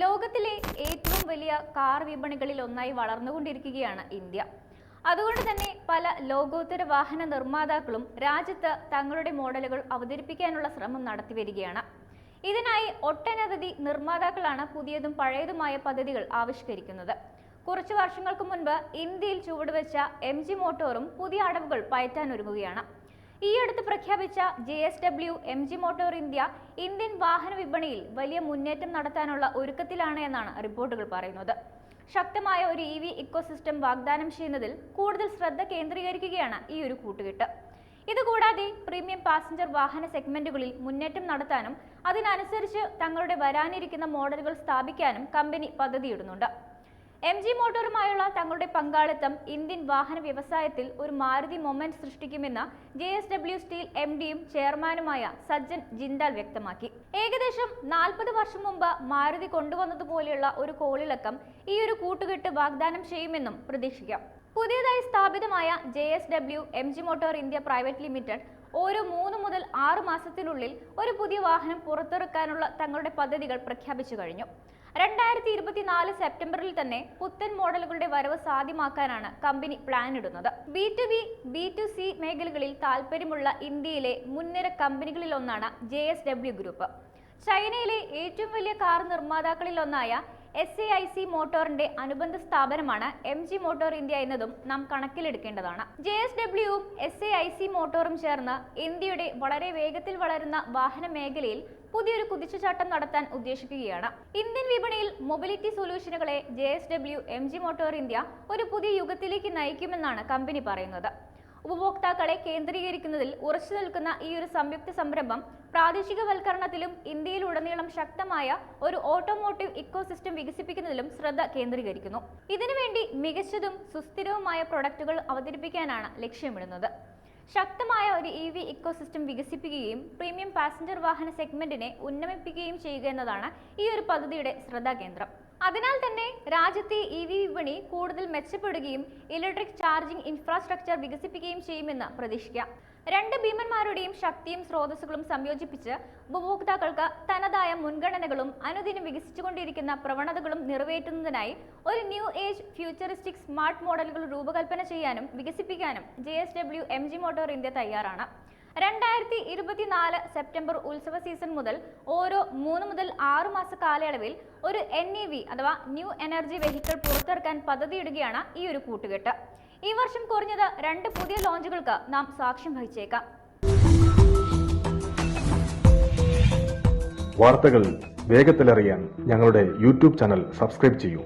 ലോകത്തിലെ ഏറ്റവും വലിയ കാർ വിപണികളിൽ ഒന്നായി വളർന്നുകൊണ്ടിരിക്കുകയാണ് ഇന്ത്യ. അതുകൊണ്ട് തന്നെ പല ലോകോത്തര വാഹന നിർമ്മാതാക്കളും രാജ്യത്ത് തങ്ങളുടെ മോഡലുകൾ അവതരിപ്പിക്കാനുള്ള ശ്രമം നടത്തിവരികയാണ് ഇതിനായി ഒട്ടനവധി നിർമ്മാതാക്കളാണ് പുതിയതും പഴയതുമായ പദ്ധതികൾ ആവിഷ്കരിക്കുന്നത്. കുറച്ചു വർഷങ്ങൾക്ക് മുൻപ് ഇന്ത്യയിൽ ചുവടുവെച്ച എം ജി മോട്ടോറും പുതിയ അടവുകൾ പയറ്റാനൊരുങ്ങുകയാണ് ഈ അടുത്ത് പ്രഖ്യാപിച്ച J S W M G motor India Indian വാഹന വിപണിയിൽ വലിയ മുന്നേറ്റം നടത്താനുള്ള ഒരുക്കത്തിലാണ് എന്നാണ് റിപ്പോർട്ടുകൾ പറയുന്നത്. ശക്തമായ ഒരു ഇ വി ഇക്കോസിസ്റ്റം വാഗ്ദാനം ചെയ്യുന്നതിൽ കൂടുതൽ ശ്രദ്ധ കേന്ദ്രീകരിക്കുകയാണ് ഈ ഒരു കൂട്ടുകെട്ട്. ഇതുകൂടാതെ പ്രീമിയം പാസഞ്ചർ വാഹന സെഗ്മെന്റുകളിൽ മുന്നേറ്റം നടത്താനും അതിനനുസരിച്ച് തങ്ങളുടെ വരാനിരിക്കുന്ന മോഡലുകൾ സ്ഥാപിക്കാനും കമ്പനി പദ്ധതിയിടുന്നുണ്ട്. എം ജി മോട്ടോറുമായുള്ള തങ്ങളുടെ പങ്കാളിത്തം ഇന്ത്യൻ വാഹന വ്യവസായത്തിൽ ഒരു മാരുതി മൊമെന്റ് സൃഷ്ടിക്കുമെന്ന് J S W steel M ഡിയും ചെയർമാനുമായ സജ്ജൻ ജിൻഡാൽ വ്യക്തമാക്കി. ഏകദേശം നാൽപ്പത് വർഷം മുമ്പ് മാരുതി കൊണ്ടുവന്നതുപോലെയുള്ള ഒരു കോളിളക്കം ഈ ഒരു കൂട്ടുകെട്ട് വാഗ്ദാനം ചെയ്യുമെന്നും പ്രതീക്ഷിക്കാം. പുതിയതായി സ്ഥാപിതമായ J S W M G motor India private limited ഓരോ മൂന്ന് മുതൽ ആറ് മാസത്തിനുള്ളിൽ ഒരു പുതിയ വാഹനം പുറത്തിറക്കാനുള്ള തങ്ങളുടെ പദ്ധതികൾ പ്രഖ്യാപിച്ചു കഴിഞ്ഞു. രണ്ടായിരത്തി ഇരുപത്തിനാല് സെപ്റ്റംബറിൽ തന്നെ പുത്തൻ മോഡലുകളുടെ വരവ് സാധ്യമാക്കാനാണ് കമ്പനി പ്ലാൻ ഇടുന്നത്. B to B B to C മേഖലകളിൽ താൽപ്പര്യമുള്ള ഇന്ത്യയിലെ മുൻനിര കമ്പനികളിലൊന്നാണ് ജെ എസ് ഡബ്ല്യു ഗ്രൂപ്പ് ചൈനയിലെ ഏറ്റവും വലിയ കാർ നിർമ്മാതാക്കളിൽ ഒന്നായ എസ് എ ഐ സി മോട്ടോറിന്റെ അനുബന്ധ സ്ഥാപനമാണ് എം ജി മോട്ടോർ ഇന്ത്യ എന്നതും നാം കണക്കിലെടുക്കേണ്ടതാണ്. ജെ എസ് ഡബ്ല്യുവും എസ് എ ഐ സി മോട്ടോറും ചേർന്ന് ഇന്ത്യയുടെ വളരെ വേഗത്തിൽ വളരുന്ന വാഹന മേഖലയിൽ പുതിയൊരു കുതിച്ചുചാട്ടം നടത്താൻ ഉദ്ദേശിക്കുകയാണ്. ഇന്ത്യൻ വിപണിയിൽ mobility സൊല്യൂഷനുകളെ J S W M G motor India ഒരു പുതിയ യുഗത്തിലേക്ക് നയിക്കുമെന്നാണ് കമ്പനി പറയുന്നത്. ഉപഭോക്താക്കളെ കേന്ദ്രീകരിക്കുന്നതിൽ ഉറച്ചു നിൽക്കുന്ന ഈ ഒരു സംയുക്ത സംരംഭം പ്രാദേശികവൽക്കരണത്തിലും ഇന്ത്യയിലുടനീളം ശക്തമായ ഒരു ഓട്ടോമോട്ടീവ് ഇക്കോസിസ്റ്റം വികസിപ്പിക്കുന്നതിലും ശ്രദ്ധ കേന്ദ്രീകരിക്കുന്നു. ഇതിനുവേണ്ടി മികച്ചതും സുസ്ഥിരവുമായ പ്രൊഡക്റ്റുകൾ അവതരിപ്പിക്കാനാണ് ലക്ഷ്യമിടുന്നത്. ശക്തമായ ഒരു ഇ വി ഇക്കോസിസ്റ്റം വികസിപ്പിക്കുകയും പ്രീമിയം പാസഞ്ചർ വാഹന സെഗ്മെന്റിനെ ഉന്നമിപ്പിക്കുകയും ചെയ്യുക എന്നതാണ് ഈ ഒരു പദ്ധതിയുടെ ശ്രദ്ധാകേന്ദ്രം. അതിനാൽ തന്നെ രാജ്യത്തെ ഇ വി വിപണി കൂടുതൽ മെച്ചപ്പെടുകയും ഇലക്ട്രിക് ചാർജിംഗ് ഇൻഫ്രാസ്ട്രക്ചർ വികസിപ്പിക്കുകയും ചെയ്യുമെന്ന് പ്രതീക്ഷിക്കാം. രണ്ട് ഭീമന്മാരുടെയും ശക്തിയും സ്രോതസ്സുകളും സംയോജിപ്പിച്ച് ഉപഭോക്താക്കൾക്ക് തനതായ മുൻഗണനകളും അനുദിനം വികസിച്ചുകൊണ്ടിരിക്കുന്ന പ്രവണതകളും നിറവേറ്റുന്നതിനായി ഒരു ന്യൂ ഏജ് ഫ്യൂച്ചറിസ്റ്റിക് സ്മാർട്ട് മോഡലുകൾ രൂപകൽപ്പന ചെയ്യാനും വികസിപ്പിക്കാനും J S W M G motor India തയ്യാറാണ്. രണ്ടായിരത്തി ഇരുപത്തിനാല് സെപ്റ്റംബർ ഉത്സവ സീസൺ മുതൽ ഓരോ മൂന്ന് മുതൽ ആറ് മാസ കാലയളവിൽ ഒരു എൻ ഇ വി അഥവാ ന്യൂ എനർജി വെഹിക്കിൾ പുറത്തിറക്കാൻ പദ്ധതിയിടുകയാണ് ഈ ഒരു കൂട്ടുകെട്ട്. ഈ വർഷം കുറഞ്ഞത് രണ്ട് പുതിയ ലോഞ്ചുകൾക്ക് നാം സാക്ഷ്യം വഹിച്ചേക്കാം. വാർത്തകൾ വേഗത്തിലറിയാൻ ഞങ്ങളുടെ യൂട്യൂബ് ചാനൽ സബ്സ്ക്രൈബ് ചെയ്യൂ.